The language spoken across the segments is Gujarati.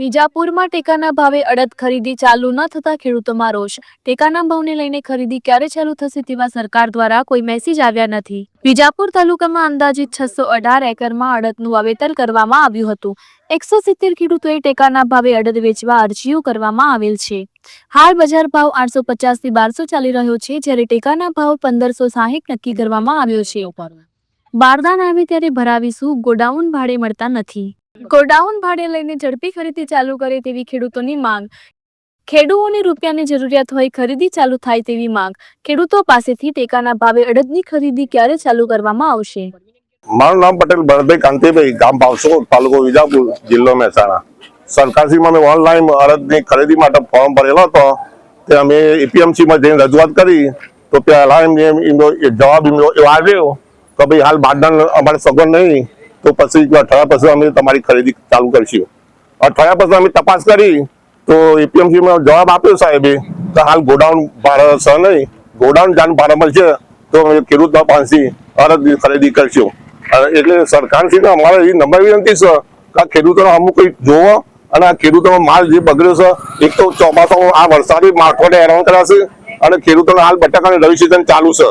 વિજાપુરમાં ટેકાના ભાવે અડદ ખરીદી ચાલુ ન થતા ખેડૂતોમાં રોષ. ટેકાના ભાવને લઈને ખરીદી ક્યારે ચાલુ થશે તેવા સરકાર દ્વારા કોઈ મેસેજ આવ્યા નથી. વિજાપુર તાલુકામાં અંદાજિત છસો અઢાર એકરમાં અડદનું વાવેતર કરવામાં આવ્યું હતું. એકસો સિત્તેર ખેડૂતોએ ટેકાના ભાવે અડદ વેચવા અરજીઓ કરવામાં આવેલ છે. હાલ બજાર ભાવ આઠસો પચાસથી બારસો ચાલી રહ્યો છે, જ્યારે ટેકાના ભાવ પંદરસો સાહીઠ નક્કી કરવામાં આવ્યો છે. બારદાન આવે ત્યારે ભરાવીશું, ગોડાઉન ભાડે મળતા નથી. ગોડાઉન ભાડે લઈને ઝડપી ખરીદી ચાલુ કરે તેવી ખેડૂતોની માંગ. ખેડૂતોને રૂપિયાની જરૂરિયાત હોય ખરીદી ચાલુ થાય તેવી માંગ. ખેડૂતો પાસેથી ટેકાના ભાવે અડદની ખરીદી ક્યારે ચાલુ કરવામાં આવશે? મારું નામ પટેલ ભરતભાઈ કાંતિભાઈ, ગામ ભાવસો તાલુકો વિજાપુર, જિલ્લો મહેસાણા. સરકારશ્રીમાં અમે ઓનલાઈન અરજની ખરીદી માટે ફોર્મ ભરેલો હતો. તે અમે એપીએમસીમાં જઈને રજૂઆત કરી. તો પહેલાં એમને એમનો જવાબ એમનો આવ્યો કે ભાઈ હાલ બારદાન અમારે સગવડ નહીં. તો પછી અઠવાડિયા પછી અમે તમારી ખરીદી ચાલુ કરીશું. અઠવાડિયા પછી અમે તપાસ કરી, તો એપીએમસીમાં જવાબ આપ્યો સાહેબે કે હાલ ગોડાઉન ભાડા છે નહીં, ગોડાઉન જાણ ભાડામાં છે તો અમે ખેડૂત પાંચથી અરજ ખરીદી કરશું. એટલે સરકારશ્રીને અમારે એવી નંબર વિનંતી છે કે ખેડૂતોને અમુક કંઈક જોવો અને આ ખેડૂતોનો માલ જે બગડ્યો છે, એક તો ચોમાસામાં આ વરસાદી માઠોને હેરાન કરાશે અને ખેડૂતોને હાલ બટાકાની રવિ સિઝન ચાલુ છે.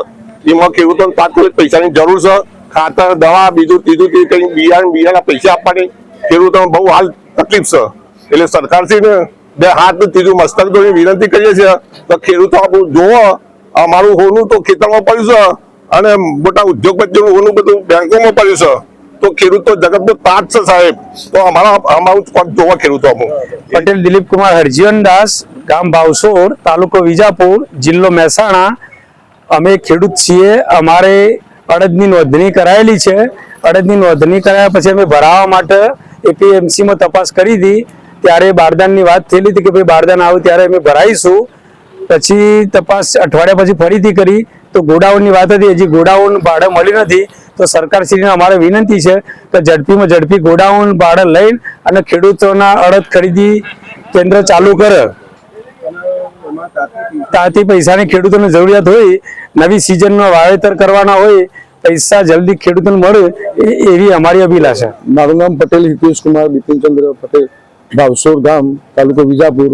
એમાં ખેડૂતોને તાત્કાલિક પૈસાની જરૂર છે ખાતર, દવા, બીજું ત્રીજું તે કંઈ બિયારણ બિયારના પૈસા આપવાની. ખેડૂતોને બહુ હાલ તકલીફ છે. એટલે સરકારશ્રીને બે હાથ ત્રીજું મસ્તક ધોની વિનંતી કરીએ છીએ તો ખેડૂતો આપણું જોવો અમારું હોનું તો ખેતરમાં પડ્યું છે અને મોટા ઉદ્યોગપતિઓનું હોનું બધું બેંકોમાં પડ્યું છે. તો ખેડૂતો જગતનો તાજ છે સાહેબ. તો અમારા, અમારું કોણ જોવા ખેડૂતો અમુક પટેલ દિલીપ કુમાર હરજીવન દાસ, ગામ ભાવસોર તાલુકો વિજાપુર, જિલ્લો મહેસાણા. અમે ખેડૂત છીએ. અમારે અડદની નોંધણી કરાયેલી છે. અડદની નોંધણી કરાયા પછી અમે ભરાવા માટે એપીએમસીમાં તપાસ કરી હતી. ત્યારે બારદાનની વાત થયેલી હતી કે ભાઈ બારદાન આવે ત્યારે અમે ભરાઈશું. પછી તપાસ અઠવાડિયા પછી ફરીથી કરી. તો ગોડાઉનની વાત હતી. હજી ગોડાઉન ભાડે મળી નથી. તો સરકારશ્રીને અમારે વિનંતી છે કે ઝડપીમાં ઝડપી ગોડાઉન ભાડે લઈને અને ખેડૂતોના અડદ ખરીદી કેન્દ્ર ચાલુ કરે. તાથી પૈસાની ખેડૂતોને જરૂરિયાત હોય નવી સિઝનમાં વાવેતર કરવાના હોય, પૈસા જલ્દી ખેડૂતોને મળે એવી અમારી અભિલાષા મારું નામ પટેલ હિતેશ કુમાર, બિપિનચંદ્ર પટેલ, ભાવસોર ગામ, તાલુકો વિજાપુર.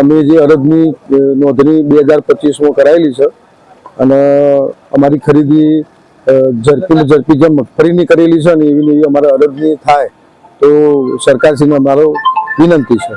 અમે જે અરજની નોંધણી બે હજાર પચીસમાં કરાયેલી છે અને અમારી ખરીદી ઝડપી ઝડપી જેમ મગફળીની કરેલી છે ને એવી એવી અમારે અરજની થાય, તો સરકારશ્રીને અમારો વિનંતી છે.